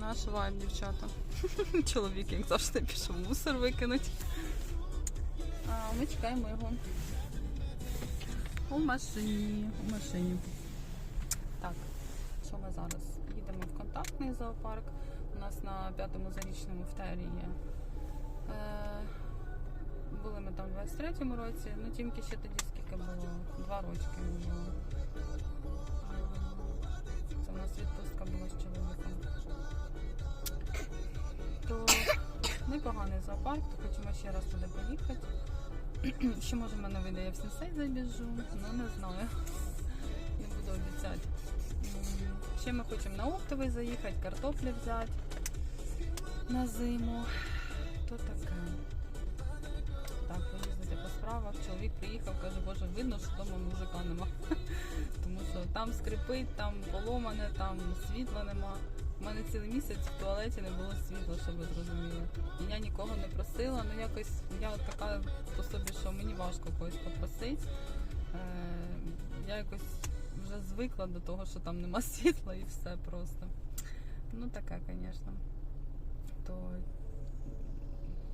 Наш вайб, дівчата. Чоловік, як завжди, пішов мусор викинуть. А ми чекаємо його у машині. У машині. Так, що ми зараз? Їдемо в контактний зоопарк. У нас на п'ятому зарічному в Тері є. Е, були ми там в 23-му році, ну тільки ще тоді скільки було? Два рочки було. Це у нас відпустка була з чоловіком. Непоганий зоопарк, то хочемо ще раз туди поїхати. Ще може мене вийде, я в сенсей забіжу, ну не знаю. Не буду обіцяти. Ще ми хочемо на оптовий заїхати, картоплі взяти на зиму. То таке. Справах. Чоловік приїхав, каже, боже, видно, що вдома мужика нема. Тому що там скрипить, там поломане, там світла нема. У мене цілий місяць в туалеті не було світла, щоб ви зрозуміли. І я нікого не просила, ну якось я така по собі, що мені важко когось попросити. Е, я якось вже звикла до того, що там нема світла і все просто. Ну таке, звісно. То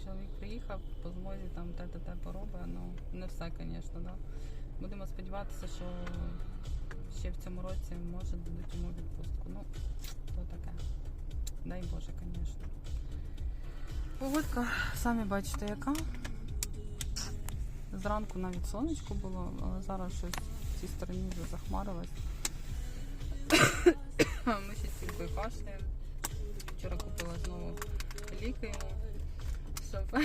чоловік приїхав по змозі там те-те-те поробить, ну не все, звісно, да. Будемо сподіватися, що ще в цьому році може дадуть йому відпустку. Ну, то таке. Дай Боже, звісно. Погодка, самі бачите, яка. Зранку навіть сонечко було, але зараз щось в цій стороні вже захмарилось. Ми ще з сілкою кашляємо. Вчора купила знову ліки. Щоб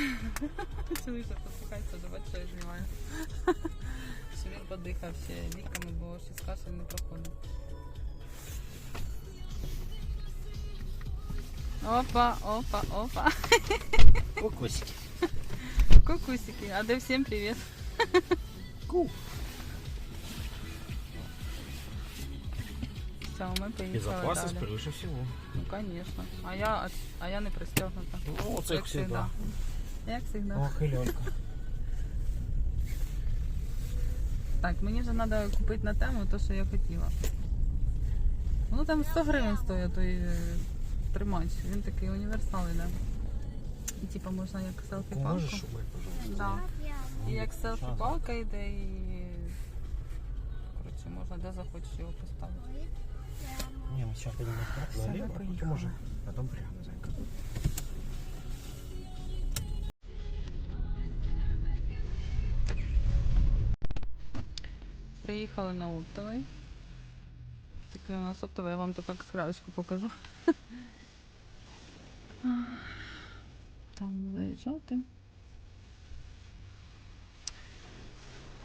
чоловік вже послухається, давай що я знімаю. Щоб він подихав ще ліками, бо щось кашель не проходить. Опа, опа, опа. Кокосики. Кукусики. А да всем привет. Ку. Все, мы поїхали Безопасность далі. превыше всего. Ну, конечно. А я, а я не пристегнута. Ну, це Як всегда. Як завжди. Ох, і льонька. Так, мені вже треба купити на тему те, що я хотіла. Ну там 100 гривень стоїть той е, тримач. Він такий універсал іде. І типу можна як селфі-палку. Можеш убрать, пожалуйста? Да. І як селфі-палка йде і. Коротше, можна де захочеш його поставити. Не, мы сейчас пойдем Всё, налево, мы а потом поехали. уже, потом прямо, зайка. Приїхали на оптовий. Такий у нас оптовий, я вам так скраючку покажу. Там заїжджати.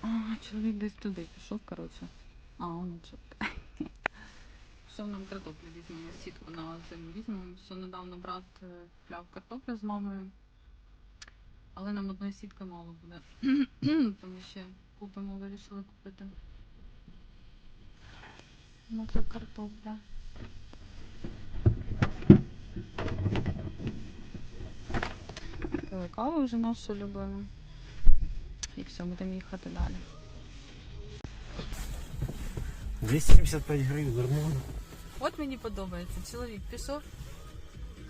А, чоловік десь туди пішов, коротше. А, он Що нам картоплю візьмемо, сітку на зиму візьмемо. Що недавно брат е, купляв картоплю з мамою. Але нам одної сітки мало буде. Тому ще купимо, вирішили купити. Ну це картопля. Пили каву вже нашу любимо. І все, будемо їхати далі. 275 гривен, нормально. От мені подобається. Чоловік пішов,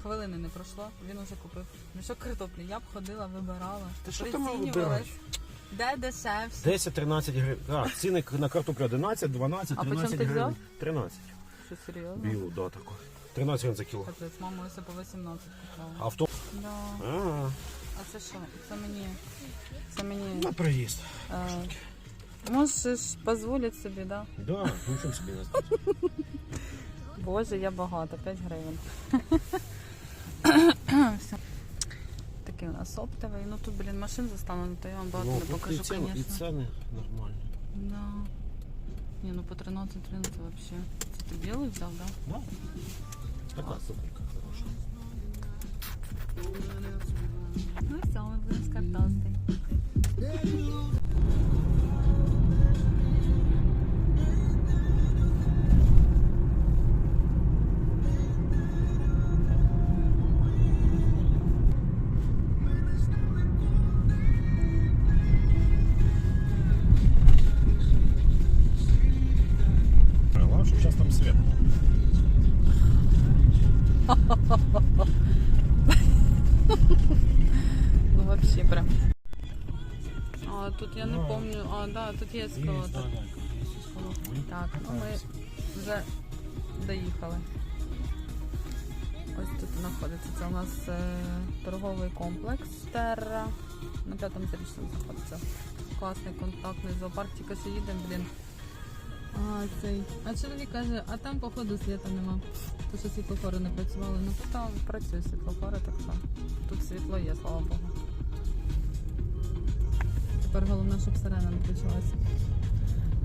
хвилини не пройшло, він уже купив. Мішок картоплі. Я б ходила, вибирала. Та що там вибираєш? Де дешевше? 10-13 гривень. А, ціни на картоплю 11, 12, А по чому 13 ти гривень. взяв? 13. Що серйозно? Білу, да, таку. 13 гривень за кіло. Капець, мама ось по 18 купила. А в том... Да. А, А це що? Це мені. Це мені. на проїзд. Е, можеш дозволити собі, да? Да, нічого собі не знати. Боже, я багата, 5 гривень. Такий у нас оптовий. Ну тут, блін, машин заставлено, то я вам багато Ну, не і покажу, ціни, і ціни нормальні. Да. Не, ну по 13-13 вообще. Це ти білий взяв, да? Да. Така хороша. Ну все, ми будемо з картости. Ну вообще прям. А тут я не помню. А, да, тут є ескалатор. Так, ну ми вже доїхали. Ось тут знаходиться. Це у нас е, торговий комплекс Терра. На п'ятому зарічному знаходиться. Класний контактний зоопарк, тільки що їдемо, блін. А, цей. А чоловік каже, а там походу світа нема. То що світлофори не працювали. Ну там працює світлофори, так що тут світло є, слава Богу. Тепер головне, щоб сирена не почалася.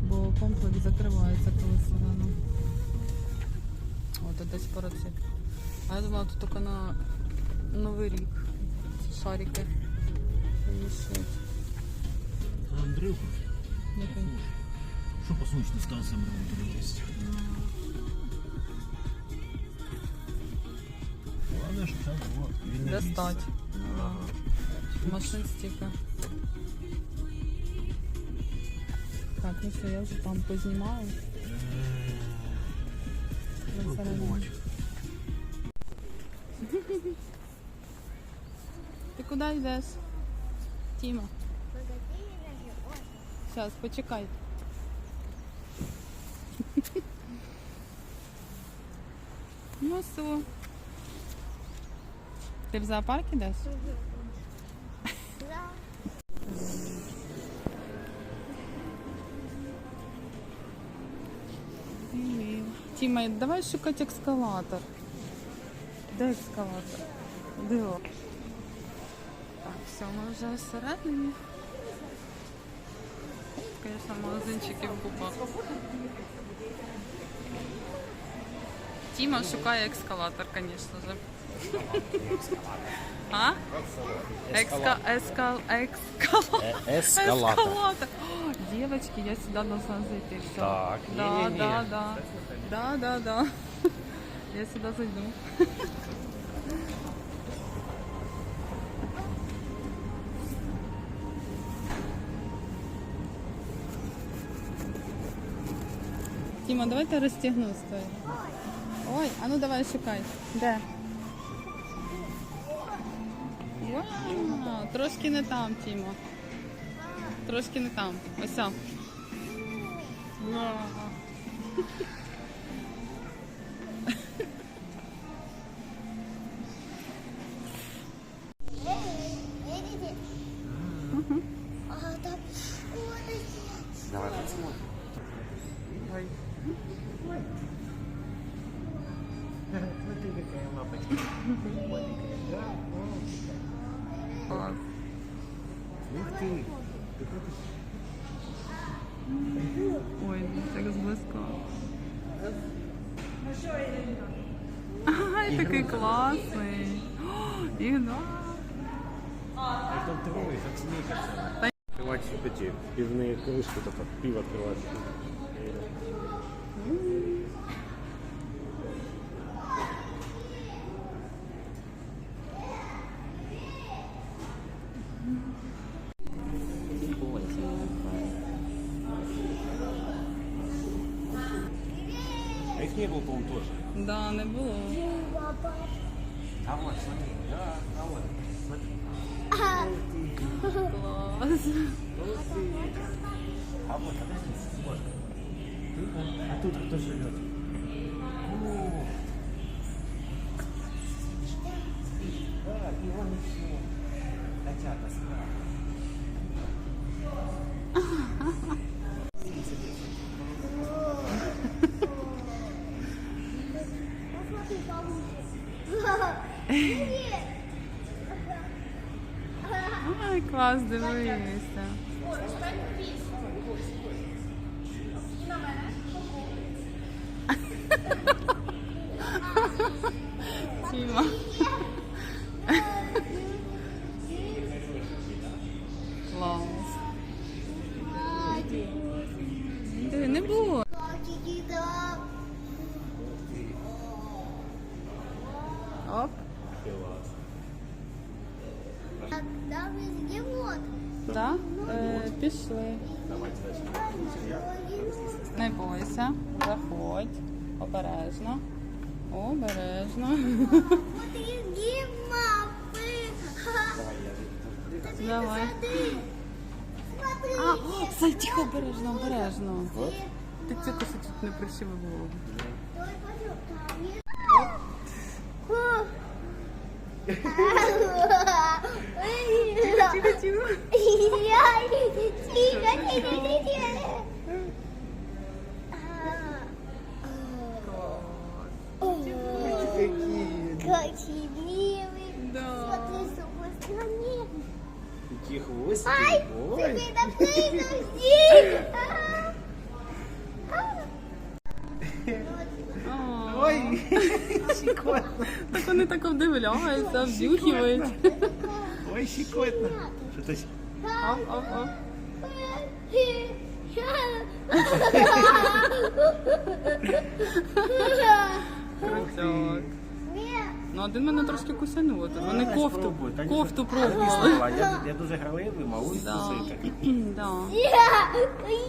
Бо комплекс закривається, коли сирена. О, тут десь парацит. А я думала, тут тільки на Новий рік ці шарики. Андрюха, Який? Що по сонячним станціям ремонту є? Головне, щоб там було вільне Достать. місце. Да. Машин стільки. Так, ну що, я вже там познімаю. Ну, Всередині. Ти куди йдеш? Тіма. Зараз, почекай. Ну все. Ти в зоопарк ідеш? Тіма, давай шукати ескалатор. Де ескалатор? Диво. Так, все, ми вже всередині. Звісно, магазинчиків купа. Тіма шукає ескалатор, звісно же. А? Екска, ескал, екскалатор. Ескалатор. Эскалатор. О, Девочки, я сюда должна зайти. Все. Так, да, не-не-не. да, да. Да, да, да. Я сюда зайду. Тіма, давайте розтягну з тої. Ой, а ну давай шукай. Де? Вау, трошки не там, Тімо. Трошки не там. Ось. какая лапочка. Клас. Ух ты. Ой, так зблизька. Ай, такий класний. О, Ігна. Это трое, как снекерсы. Открывать эти пивные крышки, только пиво открывать. Да, не було. А вот, смотри, да, а вот, смотри. Клас. А вот, подожди, Симошка. А тут кто живет? О. Да, и он еще. Котята справа. Ай, клас, дивися. Заходь. Обережно. Обережно. Подожди, мапы. Давай. А, Сай, тихо, обережно, обережно. Ти це коси тут не прищиви голову. Есть. Тихо, тихо. Тихо, тихо, тихо. Ай, Ой. щекотно. Так вони так вдивляються, вдюхівають. Ой, щекотно. Що то Оп, оп, оп. Ну, один мене трошки кусанув. От Вони Ай, кофту, спробуй, та ні, кофту пробували. Я, я дуже граливий, малий Да. Да.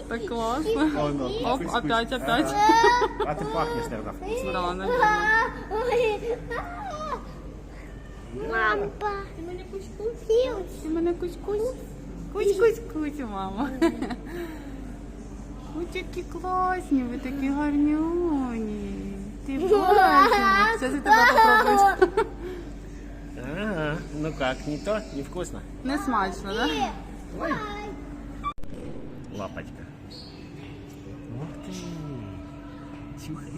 Так класно. Воно, Оп, опять, опять. А ти пахнеш, наверное, вкусно. Да, наверное. Мампа. Ты меня кусь-кусь? Ти мене кусь-кусь. Кусь-кусь-кусь, мама. Ви такі класні, ви такі гарнюні. Ти бачиш. Зараз я тебе попробую. Ага, ну как, не то, не вкусно. Не смачно, да? Ой. Лапочка. Ух ты. Чухает.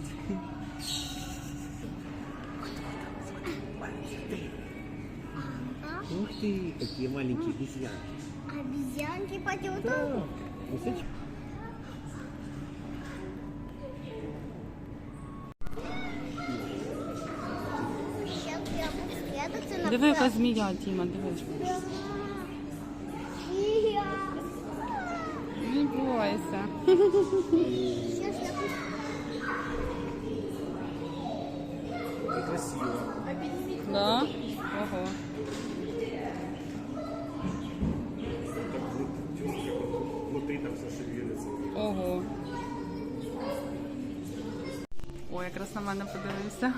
Ух ты, какие маленькие обезьянки. Обезьянки пойдет. Да. Диви, яка змія, Тіма, дивись. Не бойся. Как красиво. Да? Ого. Внутри там все шевелится. Ого. Ой, якраз на мене подивився.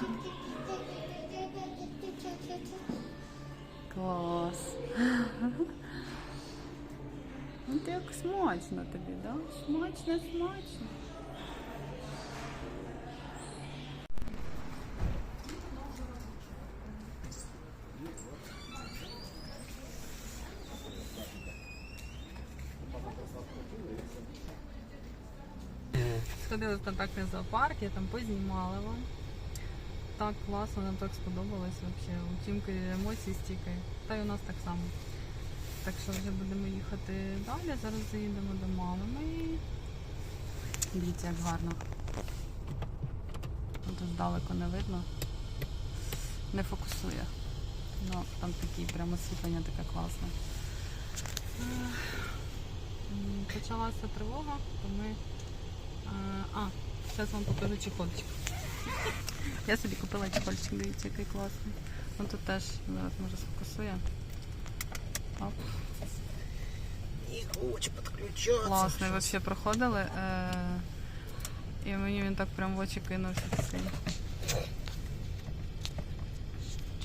Клас. Ну ти як смачно тобі, да? Смачно, смачно. Сходили в контактний зоопарк, я там познімала вам. Так класно, нам так сподобалось взагалі. У Тімки емоцій стільки. Та й у нас так само. Так що вже будемо їхати далі. Зараз заїдемо до мами. Дивіться, як гарно. Тут здалеку не видно. Не фокусує. Ну, там такі прямо освітлення таке класне. Почалася тривога, то ми. е, А, зараз вам покажу чехольчик. Я собі купила чехольчик, дивіться, який класний. Ну тут теж зараз може сфокусує. Оп. Не хочет подключаться. Класний, взагалі проходили. Е- і мені він так прям в очі кинувся такий.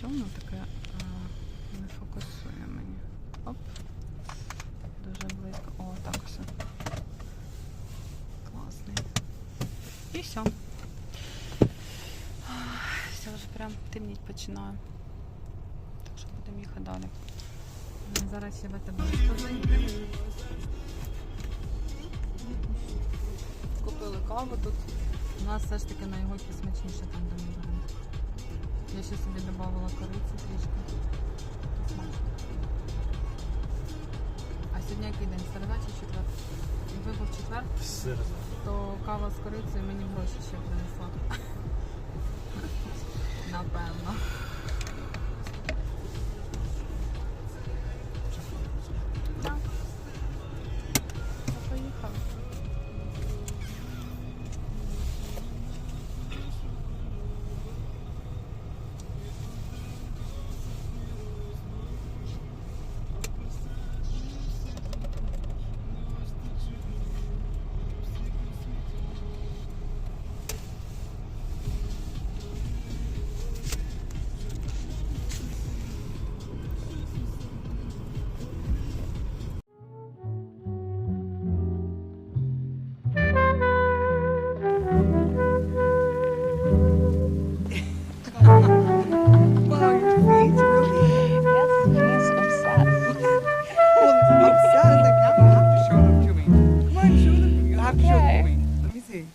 Чому воно таке е, не фокусує мені? Оп. Дуже близько. О, так все. Класний. І все. Все вже прям темніть починає. Так що будемо їхати далі. Зараз ще в тебе Купили каву тут. У нас все ж таки на його смачніше там де ми беремо. Я ще собі додавала кориці трішки. А сьогодні який день? Середа чи четвер? Якби був четвер, то кава з корицею мені гроші ще принесла. No problem. 같아.